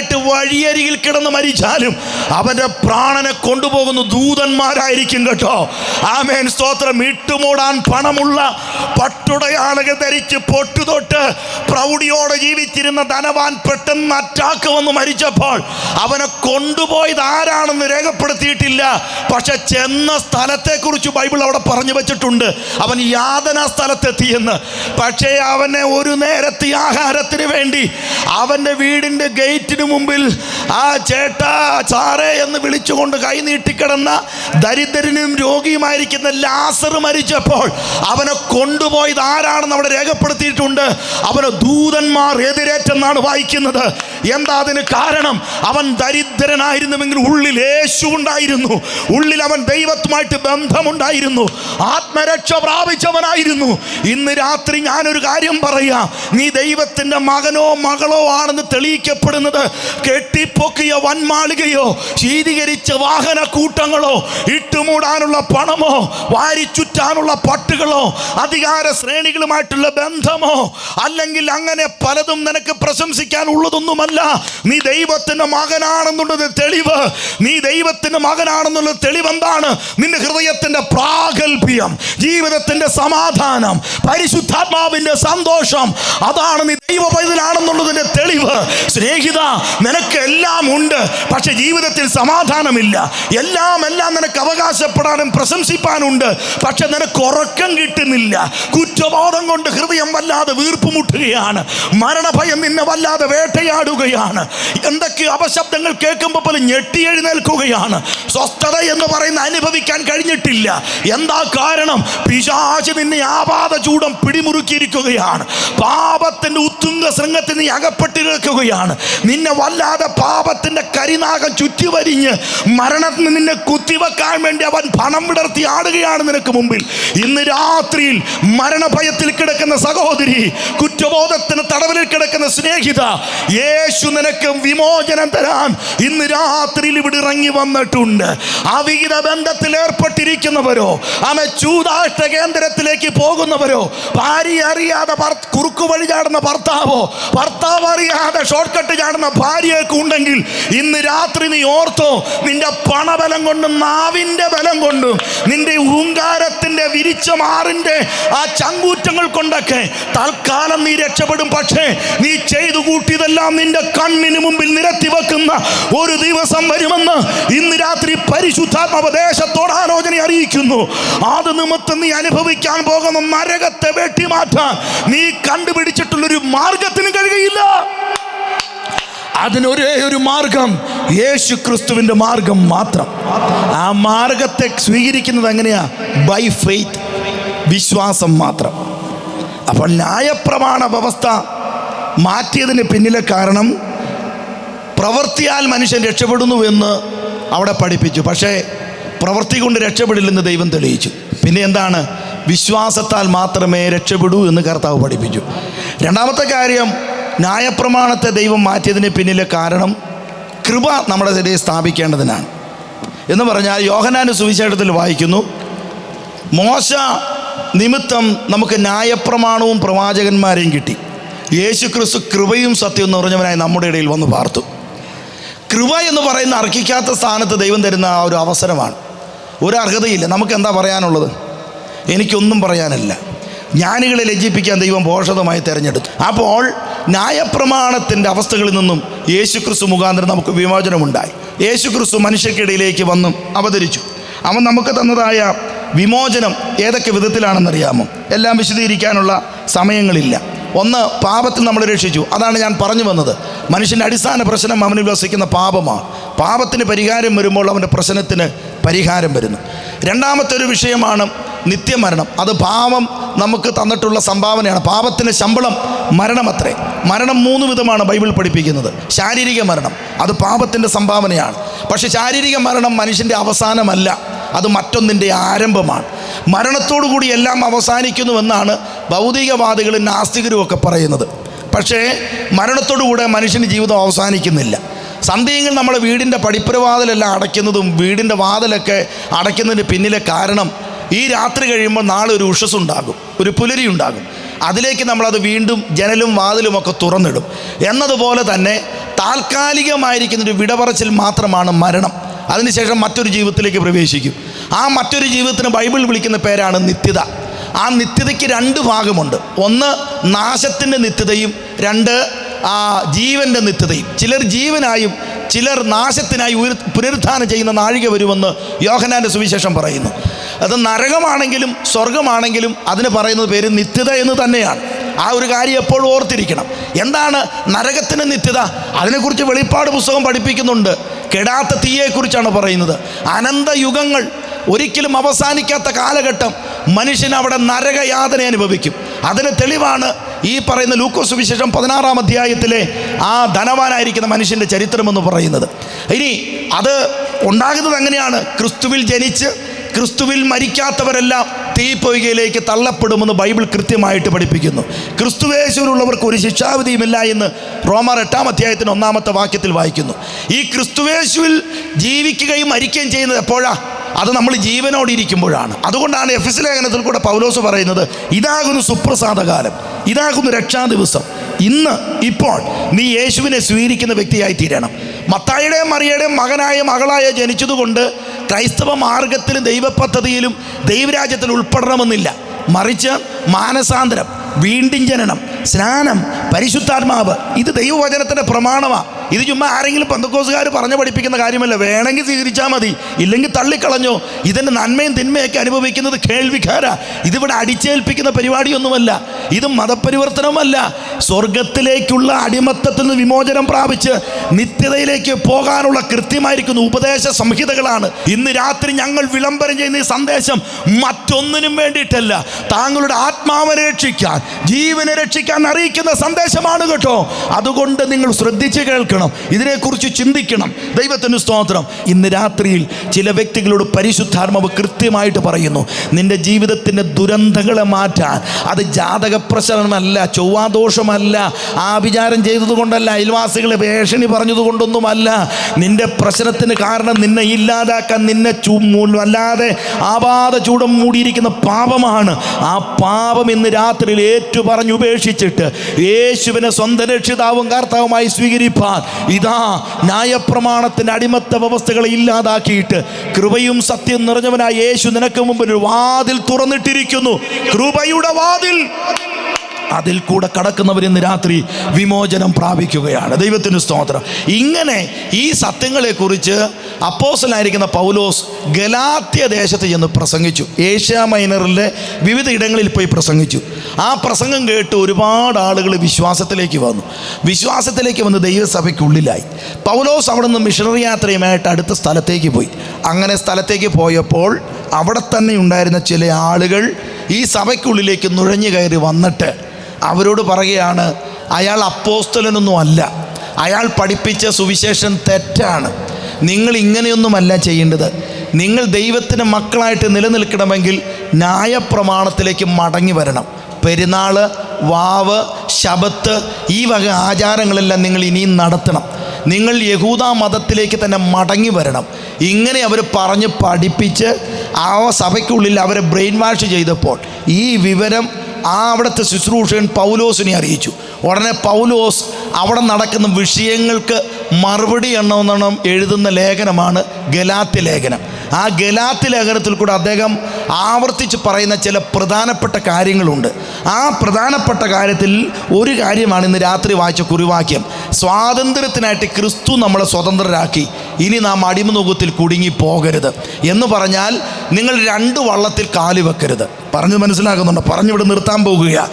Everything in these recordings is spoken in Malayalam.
ദരിദ്രനായിട്ട് വഴിയരികിൽ കിടന്ന് മരിച്ചാലും അവന്റെ പ്രാണനെ കൊണ്ടുപോകുന്ന ദൂതന്മാരായിരിക്കും കേട്ടോ. ആമേൻ. സ്തോത്രം. ഇട്ടുമൂടാൻ പണമുള്ള പട്ടുടയാളുകൾ ധരിച്ച് പൊട്ടുതൊട്ട് പ്രൗഢിയോടെ ജീവിച്ചിരുന്ന ധനവാൻ പെട്ടെന്ന് അറ്റാക്ക് വന്ന് മരിച്ചപ്പോൾ അവനെ കൊണ്ടുപോയത് ആരാണെന്ന് രേഖപ്പെടുത്തിയിട്ടില്ല. പക്ഷെ ചെന്ന സ്ഥലത്തെക്കുറിച്ച് ബൈബിൾ അവിടെ പറഞ്ഞു വെച്ചിട്ടുണ്ട്. അവൻ യാതനാ സ്ഥലത്തെത്തിയെന്ന് പക്ഷേ അവനെ ഒരു നേരത്തെ ആഹാരത്തിന് വേണ്ടി അവന്റെ വീടിന്റെ ഗേറ്റിന് മുമ്പിൽ ആ ചേട്ട ചാറേ എന്ന് വിളിച്ചുകൊണ്ട് കൈ നീട്ടിക്കിടന്ന ദരിദ്രനും രോഗിയുമായിരിക്കുന്ന ലാസർ മരിച്ചപ്പോൾ അവനെ കൊണ്ടുപോയത് ആരാണെന്ന് അവിടെ രേഖപ്പെടുത്തിയിട്ടുണ്ട്. അവനെ ദൂതന്മാർ എതിരേറ്റെന്നാണ് വായിക്കുന്നത്. എന്താ അതിന് കാരണം? അവൻ ദരിദ്രനായിരുന്നുവെങ്കിൽ ഉള്ളിൽ യേശു ഉണ്ടായിരുന്നു. ഉള്ളിൽ അവൻ ദൈവത്തുമായിട്ട് ബന്ധമുണ്ടായിരുന്നു. ആത്മരക്ഷ പ്രാപിച്ചവനായിരുന്നു. ഇന്ന് രാത്രി ഞാനൊരു കാര്യം പറയാം. നീ ദൈവത്തിന്റെ മകനോ മകളോ ആണെന്ന് തെളിയിക്കപ്പെടുന്നത് കെട്ടിപ്പൊക്കിയ വൻമാളികയോ ശീതീകരിച്ച വാഹന കൂട്ടങ്ങളോ ഇട്ടുമൂടാനുള്ള പണമോ വാരിച്ചുറ്റാനുള്ള പട്ടുകളോ അധികാര ശ്രേണികളുമായിട്ടുള്ള ബന്ധമോ അല്ലെങ്കിൽ അങ്ങനെ പലതും നിനക്ക് പ്രശംസിക്കാൻ ഉള്ളതൊന്നുമല്ല നീ ദൈവത്തിന്റെ മകനാണെന്നുള്ളത് തെളിവ്. നീ ദൈവത്തിന്റെ മകനാണെന്നുള്ള തെളിവ് എന്താണ് നിന്റെ ഹൃദയത്തിന്റെ പ്രാഗൽഭ്യം ജീവിതത്തിന്റെ സമാധാനം പരിശുദ്ധാത്മാവിന്റെ സന്തോഷം അതാണ് നീ ദൈവ പൈതലാണെന്നുള്ളതിന്റെ തെളിവ്. സ്നേഹിത നിനക്ക് എല്ലാം ഉണ്ട് പക്ഷെ ജീവിതത്തിൽ സമാധാനമില്ല. എല്ലാം എല്ലാം നിനക്ക് അവകാശപ്പെടാനും പ്രശംസിപ്പാനുണ്ട് പക്ഷെ നിനക്ക് ഉറക്കം കിട്ടുന്നില്ല. കുറ്റബോധം കൊണ്ട് ഹൃദയം വല്ലാതെ വീർപ്പുമുട്ടുകയാണ്. മരണഭയം നിന്നെ വല്ലാതെ വേട്ടയാടുകയാണ് എന്തൊക്കെ അപശബ്ദങ്ങൾ കേൾക്കുമ്പോൾ പോലും ഞെട്ടി എഴുന്നേൽക്കുകയാണ്. സ്വസ്ഥത എന്ന് പറയുന്ന അനുഭവിക്കാൻ കഴിഞ്ഞിട്ടില്ല. എന്താ കാരണം? പിശാച് നിന്നെ ആപാത ചൂടം പിടിമുറുക്കിയിരിക്കുകയാണ്. പാപത്തിന്റെ ഉത്തുംഗ ശൃംഗത്തിൽ നീ അകപ്പെട്ടിരിക്കുകയാണ് നിന്നെ വല്ലാതെ പാപത്തിന്റെ കരിനാഗം ചുറ്റി വരിഞ്ഞ് മരണത്തിന് നിന്നെ കുത്തിവെക്കാൻ വേണ്ടി അവൻ പണം വിടർത്തി ആടുകയാണ് നിനക്ക് മുമ്പിൽ. ഇന്ന് രാത്രിയിൽ മരണഭയത്തിൽ കിടക്കുന്ന സഹോദരി കുറ്റബോധത്തിന് തടവിൽ കിടക്കുന്ന സ്നേഹിത യേശു നിനക്ക് വിമോചനം തരാൻ ഇന്ന് രാത്രിയിൽ ഇവിടെ ഇറങ്ങി വന്നിട്ടുണ്ട്. അവിഹിത ബന്ധത്തിൽ ഏർപ്പെട്ടിരിക്കുന്നവരോ ആമെ ചൂതാഷ്ട കേന്ദ്രത്തിലേക്ക് പോകുന്നവരോ ഭാര്യ അറിയാതെ കുറുക്കു വഴി ചാടുന്ന ഭർത്താവോ ഭർത്താവ് അറിയാതെ ഷോർട്ട് കട്ട് ചാടുന്ന ഭാര്യയൊക്കെ ഉണ്ടെങ്കിൽ ഇന്ന് രാത്രി നീ ഓർത്തോ നിന്റെ പണബലം കൊണ്ടും നാവിന്റെ ബലം കൊണ്ടും നിന്റെ ഹൂങ്കാരത്തിന്റെ വിരിച്ച മാറിന്റെ ആ ചങ്കൂറ്റങ്ങൾ കൊണ്ടൊക്കെ തൽക്കാലം നീ രക്ഷപ്പെടും. പക്ഷേ നീ ചെയ്തു കൂട്ടിയതെല്ലാം നിന്റെ കണ്ണിന് മുമ്പിൽ നിരത്തി വെക്കുന്ന ഒരു ദിവസം വരുമെന്ന് ഇന്ന് രാത്രി പരിശുദ്ധാത്മപദേശത്തോട് ആലോചന അറിയിക്കുന്നു. അത് നിമിത്തം നീ അനുഭവിക്കാൻ പോകുന്ന നരകത്തെ വെട്ടിമാറ്റാൻ നീ കണ്ടുപിടിച്ചിട്ടുള്ളൊരു മാർഗത്തിന് കഴിയുകയില്ല. അതിനൊരേ ഒരു മാർഗം യേശു ക്രിസ്തുവിന്റെ മാർഗം മാത്രം. ആ മാർഗത്തെ സ്വീകരിക്കുന്നത് എങ്ങനെയാ? ബൈ ഫെയ്ത്ത് വിശ്വാസം മാത്രം. അപ്പോൾ ന്യായപ്രമാണ വ്യവസ്ഥ മാറ്റിയതിന് പിന്നിലെ കാരണം പ്രവൃത്തിയാൽ മനുഷ്യൻ രക്ഷപ്പെടുന്നു എന്ന് അവിടെ പഠിപ്പിച്ചു. പക്ഷേ പ്രവൃത്തി കൊണ്ട് രക്ഷപ്പെടില്ലെന്ന് ദൈവം തെളിയിച്ചു. പിന്നെ എന്താണ്? വിശ്വാസത്താൽ മാത്രമേ രക്ഷപ്പെടൂ എന്ന് കർത്താവ് പഠിപ്പിച്ചു. രണ്ടാമത്തെ കാര്യം ന്യായപ്രമാണത്തെ ദൈവം മാറ്റിയതിന് പിന്നിലെ കാരണം കൃപ നമ്മുടെ ഇടയിൽ സ്ഥാപിക്കേണ്ടതിനാണ്. എന്ന് പറഞ്ഞാൽ യോഹനാന് സുവിശേഷത്തിൽ വായിക്കുന്നു മോശ നിമിത്തം നമുക്ക് ന്യായപ്രമാണവും പ്രവാചകന്മാരെയും കിട്ടി. യേശു ക്രിസ്തു കൃപയും സത്യവും എന്ന് പറഞ്ഞവനായി നമ്മുടെ ഇടയിൽ വന്ന് പാർത്തു. കൃപ എന്ന് പറയുന്ന അർഹിക്കാത്ത സ്ഥാനത്ത് ദൈവം തരുന്ന ആ ഒരു അവസരമാണ്. ഒരു അർഹതയില്ല. നമുക്ക് എന്താ പറയാനുള്ളത്? എനിക്കൊന്നും പറയാനില്ല. ജ്ഞാനികളെ ലജ്ജിപ്പിക്കാൻ ദൈവം പോഷകമായി തിരഞ്ഞെടുത്തു. അപ്പോൾ ന്യായപ്രമാണത്തിന്റെ അവസ്ഥകളിൽ നിന്നും യേശുക്രിസ്തു മുഖാന്തരം നമുക്ക് വിമോചനമുണ്ടായി. യേശുക്രിസ്തു മനുഷ്യക്കിടയിലേക്ക് വന്ന് അവതരിച്ചു. അവൻ നമുക്ക് തന്നതായ വിമോചനം ഏതൊക്കെ വിധത്തിലാണെന്നറിയാമോ? എല്ലാം വിശദീകരിക്കാനുള്ള സമയങ്ങളില്ല. ഒന്ന് പാപത്തിൽ നമ്മൾ രക്ഷിച്ചു. അതാണ് ഞാൻ പറഞ്ഞു വന്നത്. മനുഷ്യന്റെ അടിസ്ഥാന പ്രശ്നം അവനിൽ വസിക്കുന്ന പാപമാണ്. പാപത്തിന് പരിഹാരം വരുമ്പോൾ അവന്റെ പ്രശ്നത്തിന് പരിഹാരം വരുന്നു. രണ്ടാമത്തെ ഒരു വിഷയമാണ് നിത്യമരണം. അത് പാപം നമുക്ക് തന്നിട്ടുള്ള സംഭാവനയാണ്. പാപത്തിന് ശമ്പളം മരണമത്രേ മരണം മൂന്ന് വിധമാണ് ബൈബിൾ പഠിപ്പിക്കുന്നത്. ശാരീരിക മരണം അത് പാപത്തിന്റെ സംഭാവനയാണ്. പക്ഷേ ശാരീരിക മരണം മനുഷ്യന്റെ അവസാനമല്ല. അത് മറ്റൊന്നിന്റെ ആരംഭമാണ്. മരണത്തോടുകൂടി എല്ലാം അവസാനിക്കുന്നുവെന്നാണ് ഭൗതികവാദികളും നാസ്തികരും ഒക്കെ പറയുന്നത്. പക്ഷേ മരണത്തോടുകൂടെ മനുഷ്യന്റെ ജീവിതം അവസാനിക്കുന്നില്ല. സന്ധ്യയെങ്കിൽ നമ്മളെ വീടിന്റെ പടിപ്പുരവാതിലെല്ലാം അടയ്ക്കുന്നതും വീടിന്റെ വാതിലൊക്കെ അടയ്ക്കുന്നതിന് പിന്നിലെ കാരണം ഈ രാത്രി കഴിയുമ്പോൾ നാളെ ഒരു ഉഷസ് ഉണ്ടാകും ഒരു പുലരി ഉണ്ടാകും അതിലേക്ക് നമ്മളത് വീണ്ടും ജനലും വാതിലും ഒക്കെ തുറന്നിടും. എന്നതുപോലെ തന്നെ താൽക്കാലികമായിരിക്കുന്നൊരു വിടപറച്ചിൽ മാത്രമാണ് മരണം. അതിനുശേഷം മറ്റൊരു ജീവിതത്തിലേക്ക് പ്രവേശിക്കും. ആ മറ്റൊരു ജീവിതത്തിന് ബൈബിൾ വിളിക്കുന്ന പേരാണ് നിത്യത. ആ നിത്യതയ്ക്ക് രണ്ട് ഭാഗമുണ്ട്. ഒന്ന് നാശത്തിന്റെ നിത്യതയും രണ്ട് ആ ജീവന്റെ നിത്യതയും. ചിലർ ജീവനായും ചിലർ നാശത്തിനായി ഉയർ പുനരുദ്ധാനം ചെയ്യുന്ന നാഴിക വരുമെന്ന് യോഹനാന്റെ സുവിശേഷം പറയുന്നു. അത് നരകമാണെങ്കിലും സ്വർഗമാണെങ്കിലും അതിന് പറയുന്നത് പേര് നിത്യത എന്ന് തന്നെയാണ്. ആ ഒരു കാര്യം എപ്പോഴും ഓർത്തിരിക്കണം. എന്താണ് നരകത്തിന്റെ നിത്യത? അതിനെക്കുറിച്ച് വെളിപ്പാട് പുസ്തകം പഠിപ്പിക്കുന്നുണ്ട്. കെടാത്ത തീയെക്കുറിച്ചാണ് പറയുന്നത്. അനന്തയുഗങ്ങൾ ഒരിക്കലും അവസാനിക്കാത്ത കാലഘട്ടം മനുഷ്യൻ അവിടെ നരകയാതന അനുഭവിക്കും. അതിന് തെളിവാണ് ഈ പറയുന്ന ലൂക്കോസ് വിശേഷം പതിനാറാം അധ്യായത്തിലെ ആ ധനവാനായിരിക്കുന്ന മനുഷ്യന്റെ ചരിത്രമെന്ന് പറയുന്നത്. ഇനി അത് ഉണ്ടാകുന്നത് എങ്ങനെയാണ്? ക്രിസ്തുവിൽ ജനിച്ച് ക്രിസ്തുവിൽ മരിക്കാത്തവരെല്ലാം തീപ്പൊയ്കയിലേക്ക് തള്ളപ്പെടുമെന്ന് ബൈബിൾ കൃത്യമായിട്ട് പഠിപ്പിക്കുന്നു. ക്രിസ്തുവേശുവിനുള്ളവർക്ക് ഒരു ശിക്ഷാവിധിയുമില്ല എന്ന് റോമർ എട്ടാം അധ്യായത്തിന് ഒന്നാമത്തെ വാക്യത്തിൽ വായിക്കുന്നു. ഈ ക്രിസ്തുവേശുവിൽ ജീവിക്കുകയും മരിക്കുകയും ചെയ്യുന്നത് എപ്പോഴാ? അത് നമ്മൾ ജീവനോടെ ഇരിക്കുമ്പോഴാണ്. അതുകൊണ്ടാണ് എഫ് എസ് ലേഖനത്തിൽ കൂടെ പൗലോസ് പറയുന്നത് ഇതാകുന്നു സുപ്രസാദകാലം ഇതാകുന്നു രക്ഷാ ദിവസം ഇന്ന് ഇപ്പോൾ നീ യേശുവിനെ സ്വീകരിക്കുന്ന വ്യക്തിയായി തീരണം. മത്തായുടെയും മറിയുടെയും മകനായ മകളായ ജനിച്ചതുകൊണ്ട് ക്രൈസ്തവ മാർഗത്തിലും ദൈവപദ്ധതിയിലും ദൈവരാജ്യത്തിൽ ഉൾപ്പെടണമെന്നില്ല. മറിച്ച് മാനസാന്തരം വീണ്ടും ജനനം സ്നാനം പരിശുദ്ധാത്മാവ് ഇത് ദൈവവചനത്തിന്റെ പ്രമാണമാണ് ഇത് ചുമ്മാ ആരെങ്കിലും പന്തക്കോസുകാർ പറഞ്ഞു പഠിപ്പിക്കുന്ന കാര്യമല്ല. വേണമെങ്കിൽ സ്വീകരിച്ചാൽ മതി. ഇല്ലെങ്കിൽ തള്ളിക്കളഞ്ഞോ. ഇതിന്റെ നന്മയും തിന്മയൊക്കെ അനുഭവിക്കുന്നത് കേൾവിക്കാര. ഇതിവിടെ അടിച്ചേൽപ്പിക്കുന്ന പരിപാടിയൊന്നുമല്ല. ഇത് മതപരിവർത്തനമല്ല. സ്വർഗത്തിലേക്കുള്ള അടിമത്തത്തിൽ നിന്ന് വിമോചനം പ്രാപിച്ച് നിത്യതയിലേക്ക് പോകാനുള്ള കൃത്യമായിരിക്കുന്ന ഉപദേശ സംഹിതകളാണ്. ഇന്ന് രാത്രി ഞങ്ങൾ വിളംബരം ചെയ്യുന്ന ഈ സന്ദേശം മറ്റൊന്നിനും വേണ്ടിയിട്ടല്ല. താങ്കളുടെ ആത്മാവനെ രക്ഷിക്കാൻ ജീവനെ രക്ഷിക്കാൻ അറിയിക്കുന്ന സന്ദേശമാണ് കേട്ടോ. അതുകൊണ്ട് നിങ്ങൾ ശ്രദ്ധിച്ച് കേൾക്കണം. ഇതിനെക്കുറിച്ച് ചിന്തിക്കണം. ദൈവത്തിന് സ്തോത്രം. ഇന്ന് രാത്രിയിൽ ചില വ്യക്തികളോട് പരിശുദ്ധാത്മാവ് കൃത്യമായിട്ട് പറയുന്നു നിന്റെ ജീവിതത്തിന്റെ ദുരന്തങ്ങളെ മാറ്റാൻ. അത് ജാതക പ്രശ്നമല്ല ചൊവ്വാദോഷമല്ല ആഭിചാരം ചെയ്തതുകൊണ്ടല്ല അയൽവാസികളെ ഭേഷണി പറഞ്ഞതുകൊണ്ടൊന്നുമല്ല. നിന്റെ പ്രശ്നത്തിന് കാരണം നിന്നെ ഇല്ലാതാക്കാൻ നിന്നെ അല്ലാതെ ആപാത ചൂടം മൂടിയിരിക്കുന്ന പാപമാണ്. ആ പാപം ഇന്ന് രാത്രിയിൽ ഏറ്റു പറഞ്ഞു ഉപേക്ഷിച്ചിട്ട് യേശുവിനെ സ്വന്തം രക്ഷിതാവും കർത്താവുമായി സ്വീകരിപ്പാൻ ഇതാ ന്യായപ്രമാണത്തിന്റെ അടിമത്ത വ്യവസ്ഥകളെ ഇല്ലാതാക്കിയിട്ട് കൃപയും സത്യം നിറഞ്ഞവനായ യേശു നിനക്ക് മുമ്പിൽ വാതിൽ തുറന്നിട്ടിരിക്കുന്നു. കൃപയുടെ വാതിൽ അതിൽ കൂടെ കടക്കുന്നവർ ഇന്ന് രാത്രി വിമോചനം പ്രാപിക്കുകയാണ്. ദൈവത്തിന് സ്തോത്രം. ഇങ്ങനെ ഈ സത്യങ്ങളെക്കുറിച്ച് അപ്പോസലായിരിക്കുന്ന പൗലോസ് ഗലാത്യ ദേശത്ത് ചെന്ന് പ്രസംഗിച്ചു. ഏഷ്യ മൈനറിലെ വിവിധ ഇടങ്ങളിൽ പോയി പ്രസംഗിച്ചു. ആ പ്രസംഗം കേട്ട് ഒരുപാട് ആളുകൾ വിശ്വാസത്തിലേക്ക് വന്നു. വിശ്വാസത്തിലേക്ക് വന്ന് ദൈവസഭയ്ക്കുള്ളിലായി. പൗലോസ് അവിടെ നിന്ന് മിഷണറി യാത്രയുമായിട്ട് അടുത്ത സ്ഥലത്തേക്ക് പോയി. അങ്ങനെ സ്ഥലത്തേക്ക് പോയപ്പോൾ അവിടെ തന്നെ ഉണ്ടായിരുന്ന ചില ആളുകൾ ഈ സഭയ്ക്കുള്ളിലേക്ക് നുഴഞ്ഞു കയറി വന്നിട്ട് അവരോട് പറയുകയാണ് അയാൾ അപ്പോസ്തലനൊന്നും അല്ല അയാൾ പഠിപ്പിച്ച സുവിശേഷം തെറ്റാണ്. നിങ്ങൾ ഇങ്ങനെയൊന്നുമല്ല ചെയ്യേണ്ടത്. നിങ്ങൾ ദൈവത്തിന് മക്കളായിട്ട് നിലനിൽക്കണമെങ്കിൽ ന്യായപ്രമാണത്തിലേക്ക് മടങ്ങി വരണം. പെരുന്നാൾ വാവ് ശബത്ത് ഈ വക ആചാരങ്ങളെല്ലാം നിങ്ങൾ ഇനിയും നടത്തണം. നിങ്ങൾ യഹൂദ മതത്തിലേക്ക് തന്നെ മടങ്ങി വരണം. ഇങ്ങനെ അവർ പറഞ്ഞ് പഠിപ്പിച്ച് ആ സഭയ്ക്കുള്ളിൽ അവരെ ബ്രെയിൻ വാഷ് ചെയ്തപ്പോൾ ഈ വിവരം ആ അവിടുത്തെ ശുശ്രൂഷകൻ പൗലോസിനെ അറിയിച്ചു. ഉടനെ പൗലോസ് അവിടെ നടക്കുന്ന വിഷയങ്ങൾക്ക് മറുപടി എണ്ണമെന്നാണ് എഴുതുന്ന ലേഖനമാണ് ഗലാത്തി ലേഖനം. ആ ഗലാത്തി ലേഖനത്തിൽ കൂടെ അദ്ദേഹം ആവർത്തിച്ച് പറയുന്ന ചില പ്രധാനപ്പെട്ട കാര്യങ്ങളുണ്ട്. ആ പ്രധാനപ്പെട്ട കാര്യത്തിൽ ഒരു കാര്യമാണ് ഇന്ന് രാത്രി വായിച്ച കുറിവാക്യം. സ്വാതന്ത്ര്യത്തിനായിട്ട് ക്രിസ്തു നമ്മളെ സ്വതന്ത്രരാക്കി. ഇനി നാം അടിമനുഖത്തിൽ കുടുങ്ങി പോകരുത് എന്ന് പറഞ്ഞാൽ നിങ്ങൾ രണ്ട് വള്ളത്തിൽ കാൽ വെക്കരുത്. പറഞ്ഞു മനസ്സിലാക്കുന്നുണ്ട് പറഞ്ഞിവിടെ നിർത്താൻ പോകുക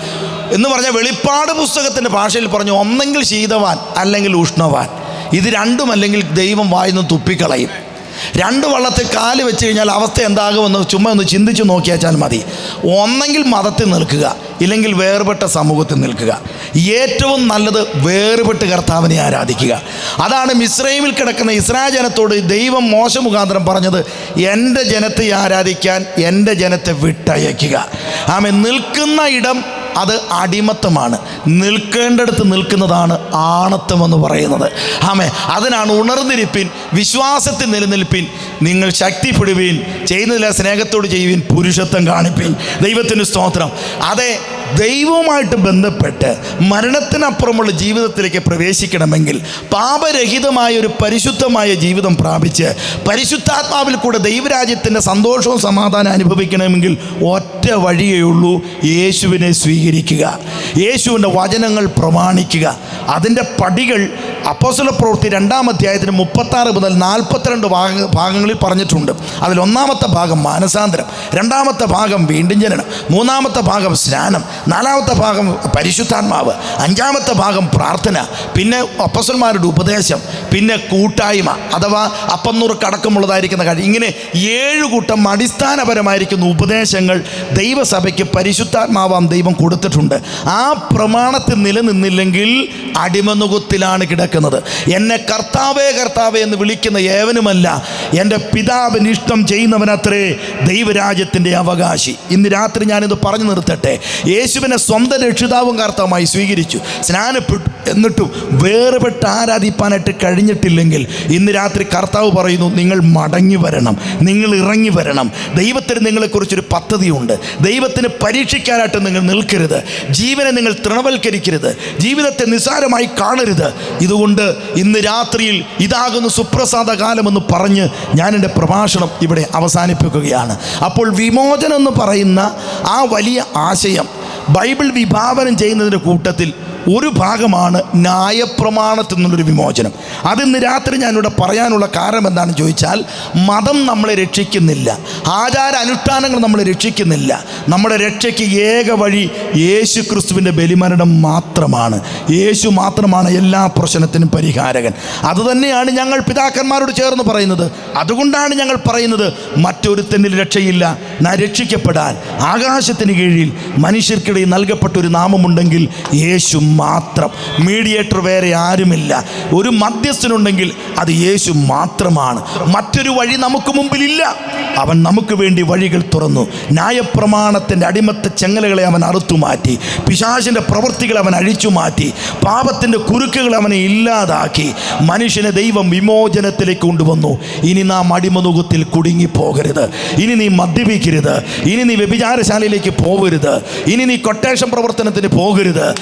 എന്ന് പറഞ്ഞാൽ വെളിപ്പാട് പുസ്തകത്തിന്റെ ഭാഷയിൽ പറഞ്ഞു ഒന്നെങ്കിൽ ശീതവാൻ അല്ലെങ്കിൽ ഉഷ്ണവാൻ. ഇത് രണ്ടുമല്ലെങ്കിൽ ദൈവം വായിന്ന് തുപ്പിക്കളയും. രണ്ട് വള്ളത്തിൽ കാൽ വെച്ച് കഴിഞ്ഞാൽ അവസ്ഥ എന്താകുമെന്ന് ചുമ്മാ ഒന്ന് ചിന്തിച്ച് നോക്കിയാച്ചാൽ മതി. ഒന്നെങ്കിൽ മതത്തിൽ നിൽക്കുക ഇല്ലെങ്കിൽ വേർപെട്ട സമൂഹത്തിൽ നിൽക്കുക. ഏറ്റവും നല്ലത് വേർപെട്ട് കർത്താവിനെ ആരാധിക്കുക. അതാണ് മിശ്രൈമിൽ കിടക്കുന്ന ഇസ്രായ ജനത്തോട് ദൈവം മോശ മുഖാന്തരം പറഞ്ഞത് എന്റെ ജനത്തെ ആരാധിക്കാൻ എന്റെ ജനത്തെ വിട്ടയക്കുക. ആമെ നിൽക്കുന്ന ഇടം അത് അടിമത്തമാണ്. നിൽക്കേണ്ടടുത്ത് നിൽക്കുന്നതാണ് ആണത്വം എന്ന് പറയുന്നത്. ആമേ അതിനാണ് ഉണർന്നിരിപ്പിൻ വിശ്വാസത്തിൽ നിലനിൽപ്പിൻ നിങ്ങൾ ശക്തിപ്പെടുവീൻ ചെയ്യുന്നതിലെ സ്നേഹത്തോട് ചെയ്യുവിൻ പുരുഷത്വം കാണിപ്പിൻ. ദൈവത്തിന് സ്തോത്രം. അതെ ദൈവവുമായിട്ട് ബന്ധപ്പെട്ട് മരണത്തിനപ്പുറമുള്ള ജീവിതത്തിലേക്ക് പ്രവേശിക്കണമെങ്കിൽ പാപരഹിതമായ ഒരു പരിശുദ്ധമായ ജീവിതം പ്രാപിച്ച് പരിശുദ്ധാത്മാവിൽ കൂടെ ദൈവരാജ്യത്തിന്റെ സന്തോഷവും സമാധാനം അനുഭവിക്കണമെങ്കിൽ ഒറ്റ വഴിയേ ഉള്ളൂ യേശുവിനെ സ്വീകരിക്കുക. യേശുവിന്റെ വചനങ്ങൾ പ്രമാണിക്കുക. അതിന്റെ പടികൾ അപ്പോസല പ്രവൃത്തി രണ്ടാം അധ്യായത്തിന് മുപ്പത്താറ് മുതൽ നാൽപ്പത്തിരണ്ട് ഭാഗ ഭാഗങ്ങളിൽ പറഞ്ഞിട്ടുണ്ട്. അതിൽ ഒന്നാമത്തെ ഭാഗം മാനസാന്തരം രണ്ടാമത്തെ ഭാഗം വീണ്ടും ജനനം മൂന്നാമത്തെ ഭാഗം സ്നാനം നാലാമത്തെ ഭാഗം പരിശുദ്ധാത്മാവ് അഞ്ചാമത്തെ ഭാഗം പ്രാർത്ഥന പിന്നെ അപ്പസന്മാരുടെ ഉപദേശം പിന്നെ കൂട്ടായ്മ അഥവാ അപ്പന്നൂർ കടക്കമുള്ളതായിരിക്കുന്ന കാര്യം. ഇങ്ങനെ ഏഴ് കൂട്ടം അടിസ്ഥാനപരമായിരിക്കുന്ന ഉപദേശങ്ങൾ ദൈവസഭയ്ക്ക് പരിശുദ്ധാത്മാവാം ദൈവം കൊടുത്തിട്ടുണ്ട്. ആ പ്രമാണത്തിൽ നിലനിന്നില്ലെങ്കിൽ അടിമനുഖത്തിലാണ് കിടക്കുന്നത്. എന്നെ കർത്താവേ കർത്താവേ എന്ന് വിളിക്കുന്ന ഏവനുമല്ല എന്റെ പിതാവിന് ഇഷ്ടം ചെയ്യുന്നവനത്രേ ദൈവരാജ്യത്തിന്റെ അവകാശി. ഇന്ന് രാത്രി ഞാനിത് പറഞ്ഞു നിർത്തട്ടെ. യേശുവിനെ സ്വന്തം രക്ഷിതാവും കർത്താവുമായി സ്വീകരിച്ചു. സ്നാനപ്പെട്ടു. എന്നിട്ടും വേറുപെട്ട് ആരാധിപ്പാനായിട്ട് കഴിഞ്ഞിട്ടില്ലെങ്കിൽ ഇന്ന് രാത്രി കർത്താവ് പറയുന്നു നിങ്ങൾ മടങ്ങി വരണം നിങ്ങൾ ഇറങ്ങി വരണം. ദൈവത്തിന് നിങ്ങളെക്കുറിച്ചൊരു പദ്ധതിയുണ്ട്. ദൈവത്തിന് പരീക്ഷിക്കാനായിട്ട് നിങ്ങൾ നിൽക്കരുത്. ജീവനെ നിങ്ങൾ തൃണവൽക്കരിക്കരുത്. ജീവിതത്തെ നിസ്സാരമായി കാണരുത്. ഇതുകൊണ്ട് ഇന്ന് രാത്രിയിൽ ഇതാകുന്നു സുപ്രസാദ കാലമെന്ന് പറഞ്ഞ് ഞാൻ എന്റെ പ്രഭാഷണം ഇവിടെ അവസാനിപ്പിക്കുകയാണ്. അപ്പോൾ വിമോചനം എന്ന് പറയുന്ന ആ വലിയ ആശയം ബൈബിൾ വിഭാവനം ചെയ്യുന്നതിന്റെ കൂട്ടത്തിൽ ഒരു ഭാഗമാണ് ന്യായപ്രമാണത്തിൽ നിന്നുള്ളൊരു വിമോചനം. അതിന്ന് രാത്രി ഞാനിവിടെ പറയാനുള്ള കാരണം എന്താണെന്ന് ചോദിച്ചാൽ മതം നമ്മളെ രക്ഷിക്കുന്നില്ല. ആചാര അനുഷ്ഠാനങ്ങൾ നമ്മളെ രക്ഷിക്കുന്നില്ല. നമ്മുടെ രക്ഷയ്ക്ക് ഏക വഴി യേശു ക്രിസ്തുവിന്റെ ബലിമരണം മാത്രമാണ്. യേശു മാത്രമാണ് എല്ലാ പ്രശ്നത്തിനും പരിഹാരകൻ. അതുതന്നെയാണ് ഞങ്ങൾ പിതാക്കന്മാരോട് ചേർന്ന് പറയുന്നത്. അതുകൊണ്ടാണ് ഞങ്ങൾ പറയുന്നത് മറ്റൊരുത്തനിൽ രക്ഷയില്ല രക്ഷിക്കപ്പെടാൻ. ആകാശത്തിന് കീഴിൽ മനുഷ്യർക്കിടയിൽ നൽകപ്പെട്ട ഒരു നാമമുണ്ടെങ്കിൽ യേശു മാത്രം. മീഡിയേറ്റർ വേറെ ആരുമില്ല. ഒരു മധ്യസ്ഥനുണ്ടെങ്കിൽ അത് യേശു മാത്രമാണ്. മറ്റൊരു വഴി നമുക്ക് മുമ്പിലില്ല. അവൻ നമുക്ക് വേണ്ടി വഴികൾ തുറന്നു. ന്യായപ്രമാണത്തിന്റെ അടിമത്ത ചെങ്ങലകളെ അവൻ അറുത്തുമാറ്റി പിശാചിന്റെ പ്രവൃത്തികൾ അവൻ അഴിച്ചു മാറ്റി. പാപത്തിന്റെ കുരുക്കുകൾ അവനെ ഇല്ലാതാക്കി. മനുഷ്യനെ ദൈവം വിമോചനത്തിലേക്ക് കൊണ്ടുവന്നു. ഇനി നാം അടിമനുഖത്തിൽ കുടുങ്ങിപ്പോകരുത്. ഇനി നീ മദ്യപിക്കരുത്. ഇനി നീ വ്യഭിചാരശാലയിലേക്ക് പോകരുത്. ഇനി നീ കൊട്ടേഷൻ പ്രവർത്തനത്തിന് പോകരുത്.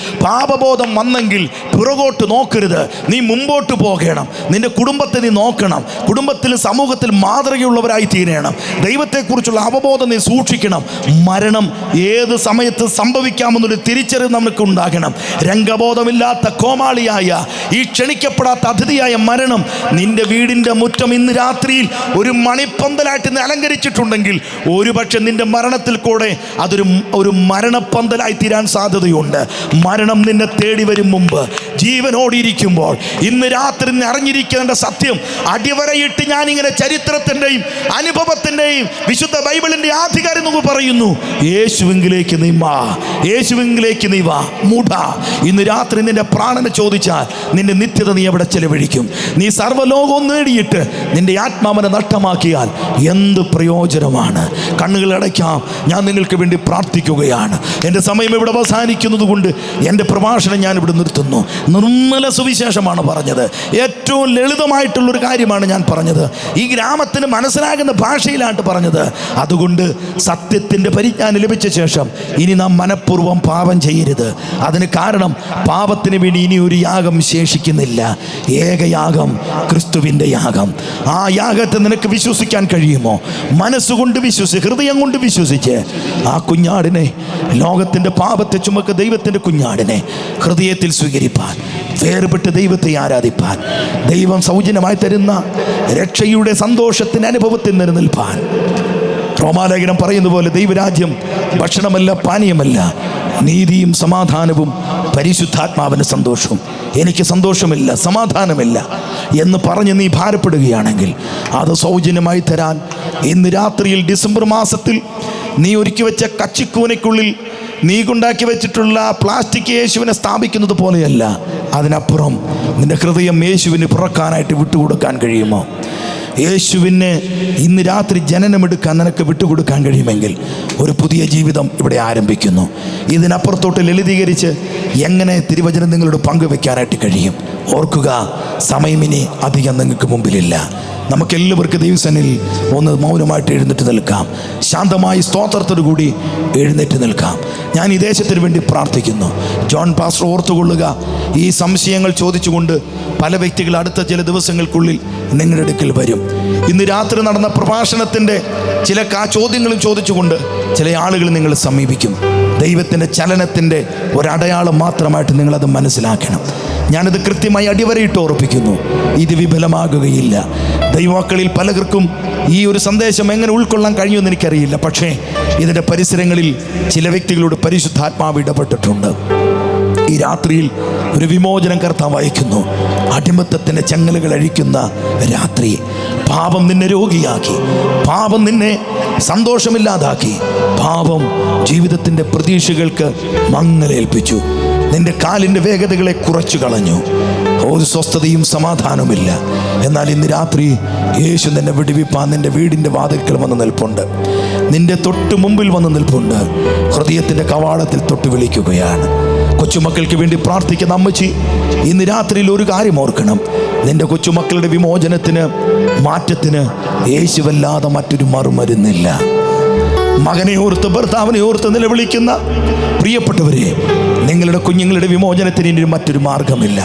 പാപബോധം വന്നെങ്കിൽ പുറകോട്ട് നോക്കരുത്. നീ മുമ്പോട്ട് പോകണം. നിന്റെ കുടുംബത്തെ നീ നോക്കണം. കുടുംബത്തിൽ സമൂഹത്തിൽ മാതൃകയുള്ളവരായി തീരണം. ദൈവത്തെക്കുറിച്ചുള്ള അവബോധം നീ സൂക്ഷിക്കണം. മരണം ഏത് സമയത്ത് സംഭവിക്കാമെന്നൊരു തിരിച്ചറിവ് നമുക്ക് ഉണ്ടാകണം. രംഗബോധമില്ലാത്ത കോമാളിയായ ഈ ക്ഷണിക്കപ്പെടാത്ത അതിഥിയായ മരണം നിന്റെ വീടിന്റെ മുറ്റം ഇന്ന് രാത്രിയിൽ ഒരു മണിപ്പന്തലായിട്ട് നീ അലങ്കരിച്ചിട്ടുണ്ടെങ്കിൽ ഒരുപക്ഷെ നിന്റെ മരണത്തിൽ കൂടെ അതൊരു ഒരു മരണപ്പന്തലായി തീരാൻ സാധ്യതയുണ്ട്. മരണം നിന്നെ തേടി വരും മുമ്പ്. ജീവനോടിയിരിക്കുമ്പോൾ ഇന്ന് രാത്രി അറിഞ്ഞിരിക്കേണ്ട സത്യം അടിവരയിട്ട് ഞാൻ ഞാനിങ്ങനെ ചരിത്രത്തിന്റെയും അനുഭവത്തിന്റെയും വിശുദ്ധ ബൈബിളിന്റെ ആധികാരം നമുക്ക് പറയുന്നു. യേശുവിങ്കിലേക്ക് നീ വാ. യേശുവിങ്കിലേക്ക് നീ വാ. മുട. ഇന്ന് രാത്രി നിന്റെ പ്രാണനെ ചോദിച്ചാൽ നിന്റെ നിത്യത നീ എവിടെ ചെലവഴിക്കും? നീ സർവലോകവും നേടിയിട്ട് നിന്റെ ആത്മാവനെ നഷ്ടമാക്കിയാൽ എന്ത് പ്രയോജനമാണ്? കണ്ണുകൾ അടയ്ക്കാം. ഞാൻ നിങ്ങൾക്ക് വേണ്ടി പ്രാർത്ഥിക്കുകയാണ്. എന്റെ സമയം ഇവിടെ അവസാനിക്കുന്നത് കൊണ്ട് എന്റെ പ്രഭാഷണം ഞാൻ ഇവിടെ നിർത്തുന്നു. നിർമ്മല സുവിശേഷമാണ് പറഞ്ഞത്. ഏറ്റവും ലളിതമായിട്ടുള്ളൊരു കാര്യമാണ് ഞാൻ പറഞ്ഞത്. ഈ ഗ്രാമത്തിന് മനസ്സിലാകുന്ന ഭാഷയിലാണ് പറഞ്ഞത്. അതുകൊണ്ട് സത്യത്തിന്റെ പരിജ്ഞാനം ലഭിച്ച ശേഷം ഇനി നാം മനഃപൂർവം പാപം ചെയ്യരുത്. അതിന് കാരണം പാപത്തിന് വേണ്ടി ഇനി ഒരു യാഗം ശേഷിക്കുന്നില്ല. ഏകയാഗം ക്രിസ്തുവിന്റെ യാഗം. ആ യാഗത്തെ നിനക്ക് വിശ്വസിക്കാൻ കഴിയുമോ? മനസ്സുകൊണ്ട് വിശ്വസിച്ച് ഹൃദയം കൊണ്ട് വിശ്വസിച്ച്. ആ കുഞ്ഞാടിനെ ലോകത്തിന്റെ പാപത്തെ ചുമക്ക് ദൈവത്തിന്റെ കുഞ്ഞാടിനെ. ഹൃദയത്തിൽ സ്വീകരിപ്പാൻ വേർപെട്ട് ദൈവത്തെ ആരാധിപ്പാൻ ദൈവം സൗജന്യമായി തരുന്ന രക്ഷയുടെ സന്തോഷത്തിന് അനുഭവത്തിൽ നിലനിൽപ്പാൻ. റോമാലേഖനം പറയുന്ന പോലെ ദൈവരാജ്യം ഭക്ഷണമല്ല പാനീയമല്ല നീതിയും സമാധാനവും പരിശുദ്ധാത്മാവിന് സന്തോഷവും. എനിക്ക് സന്തോഷമില്ല സമാധാനമില്ല എന്ന് പറഞ്ഞ് നീ ഭാരപ്പെടുകയാണെങ്കിൽ അത് സൗജന്യമായി തരാൻ ഇന്ന് രാത്രിയിൽ ഡിസംബർ മാസത്തിൽ നീ ഒരുക്കി വെച്ച കച്ചിക്കൂനയ്ക്കുള്ളിൽ നീ കൊണ്ടാക്കി വെച്ചിട്ടുള്ള പ്ലാസ്റ്റിക് യേശുവിനെ സ്ഥാപിക്കുന്നത് പോലെയല്ല. അതിനപ്പുറം നിന്റെ ഹൃദയം യേശുവിന് പുറക്കാനായിട്ട് വിട്ടുകൊടുക്കാൻ കഴിയുമോ? യേശുവിന് ഇന്ന് രാത്രി ജനനമെടുക്കാൻ നിനക്ക് വിട്ടുകൊടുക്കാൻ കഴിയുമെങ്കിൽ ഒരു പുതിയ ജീവിതം ഇവിടെ ആരംഭിക്കുന്നു. ഇതിനപ്പുറത്തോട്ട് ലളിതീകരിച്ച് എങ്ങനെ തിരുവചനം നിങ്ങളോട് പങ്കുവെക്കാനായിട്ട് കഴിയും? ഓർക്കുക സമയമിനി അധികം നിങ്ങൾക്ക് മുമ്പിലില്ല. നമുക്കെല്ലാവർക്കും ദൈവസനിൽ ഒന്ന് മൗനമായിട്ട് എഴുന്നേറ്റ് നിൽക്കാം. ശാന്തമായി സ്തോത്രത്തോടു കൂടി എഴുന്നേറ്റ് നിൽക്കാം. ഞാൻ ഈ ദേശത്തിന് വേണ്ടി പ്രാർത്ഥിക്കുന്നു. ജോൺ പാസ്റ്റർ ഓർത്തുകൊള്ളുക ഈ സംശയങ്ങൾ ചോദിച്ചുകൊണ്ട് പല വ്യക്തികൾ അടുത്ത ചില ദിവസങ്ങൾക്കുള്ളിൽ നിങ്ങളുടെ അടുക്കൽ വരും. ഇന്ന് രാത്രി നടന്ന പ്രഭാഷണത്തിന്റെ ചില ചോദ്യങ്ങളും ചോദിച്ചുകൊണ്ട് ചില ആളുകൾ നിങ്ങളെ സമീപിക്കും. ദൈവത്തിന്റെ ചലനത്തിന്റെ ഒരടയാളം മാത്രമായിട്ട് നിങ്ങളത് മനസ്സിലാക്കണം. ഞാനത് കൃത്യമായി അടിവരയിട്ട് ഓർപ്പിക്കുന്നു ഇത് വിഫലമാകുകയില്ല. ദൈവാക്കളിൽ പലർക്കും ഈ ഒരു സന്ദേശം എങ്ങനെ ഉൾക്കൊള്ളാൻ കഴിയുമെന്ന് എനിക്കറിയില്ല. പക്ഷേ ഇതിന്റെ പരിസരങ്ങളിൽ ചില വ്യക്തികളോട് പരിശുദ്ധാത്മാവ് ഇടപെട്ടിട്ടുണ്ട്. ഈ രാത്രിയിൽ ഒരു വിമോചനം കർത്താവ് അയക്കുന്നു അടിമത്തത്തിന്റെ ചങ്ങലുകൾ അഴിക്കുന്ന രാത്രി. പാപം നിന്നെ രോഗിയാക്കി. പാപം നിന്നെ സന്തോഷമില്ലാതാക്കി. പാപം ജീവിതത്തിന്റെ പ്രതീക്ഷകൾക്ക് മങ്ങലേൽപ്പിച്ചു. നിന്റെ കാലിന്റെ വേഗതകളെ കുറച്ചു കളഞ്ഞു. ഒരു സ്വസ്ഥതയും സമാധാനവുമില്ല. എന്നാൽ ഇന്ന് രാത്രി യേശു നിന്നെ വിടുവിപ്പാൻ നിന്റെ വീടിന്റെ വാതിൽക്കൽ വന്ന് നിൽപ്പുണ്ട്. നിന്റെ തൊട്ട് മുമ്പിൽ വന്ന് നിൽപ്പുണ്ട്. ഹൃദയത്തിന്റെ കവാടത്തിൽ തൊട്ട് വിളിക്കുകയാണ്. കൊച്ചുമക്കൾക്ക് വേണ്ടി പ്രാർത്ഥിക്കുന്ന അമ്മച്ചി ഇന്ന് രാത്രിയിൽ ഒരു കാര്യം ഓർക്കണം. നിന്റെ കൊച്ചുമക്കളുടെ വിമോചനത്തിന് മാറ്റത്തിന് യേശുവല്ലാതെ മറ്റൊരു മറുമരുന്നില്ല. മകനെ ഓർത്ത് ഭർത്താവിനെ ഓർത്ത് നിലവിളിക്കുന്ന പ്രിയപ്പെട്ടവരെ നിങ്ങളുടെ കുഞ്ഞുങ്ങളുടെ വിമോചനത്തിന് ഇനി മറ്റൊരു മാർഗമില്ല.